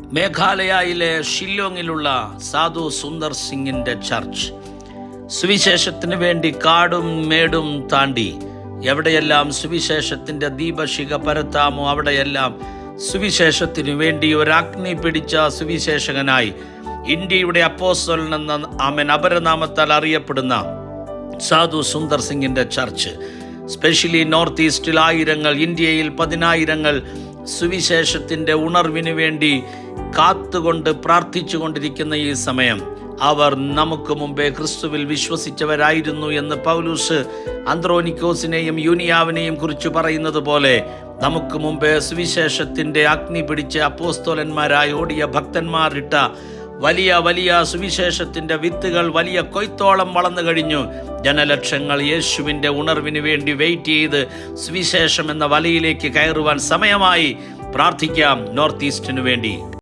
മേഘാലയയിലെ ഷില്ലോങ്ങിലുള്ള സാധു സുന്ദർ സിംഗിന്റെ ചർച്ച്. സുവിശേഷത്തിന് വേണ്ടി കാടും മേടും താണ്ടി. എവിടെയെല്ലാം സുവിശേഷത്തിന്റെ ദീപശിഖ പരത്താമോ അവിടെയെല്ലാം സുവിശേഷത്തിനു വേണ്ടി ഒരാഗ്നി പിടിച്ച സുവിശേഷകനായി ഇന്ത്യയുടെ അപ്പോസ്തലൻ എന്ന അമൻ അപരനാമത്താൽ അറിയപ്പെടുന്ന സാധു സുന്ദർ സിംഗിന്റെ ചർച്ച്. സ്പെഷ്യലി നോർത്ത് ഈസ്റ്റിൽ ആയിരങ്ങൾ ഇന്ത്യയിൽ പതിനായിരങ്ങൾ സുവിശേഷത്തിന്റെ ഉണർവിനു വേണ്ടി കാത്തുകൊണ്ട് പ്രാർത്ഥിച്ചു കൊണ്ടിരിക്കുന്ന ഈ സമയം. അവർ നമുക്ക് മുമ്പേ ക്രിസ്തുവിൽ വിശ്വസിച്ചവരായിരുന്നു എന്ന് പൗലൂസ് അന്ത്രോനിക്കോസിനെയും യൂനിയാവിനെയും കുറിച്ച് പറയുന്നത് പോലെ നമുക്ക് മുമ്പേ സുവിശേഷത്തിന്റെ അഗ്നി പിടിച്ച് അപ്പോസ്തോലന്മാരായി ഓടിയ ഭക്തന്മാരിട്ട വലിയ വലിയ സുവിശേഷത്തിന്റെ വിത്തുകൾ വലിയ കൊയ്ത്തോളം വളർന്നു കഴിഞ്ഞു. ജനലക്ഷങ്ങൾ യേശുവിന്റെ ഉണർവിന് വേണ്ടി വെയിറ്റ് ചെയ്ത് സുവിശേഷം എന്ന വലയിലേക്ക് കയറുവാൻ സമയമായി പ്രാർത്ഥിക്കാം നോർത്ത് ഈസ്റ്റിനു വേണ്ടി.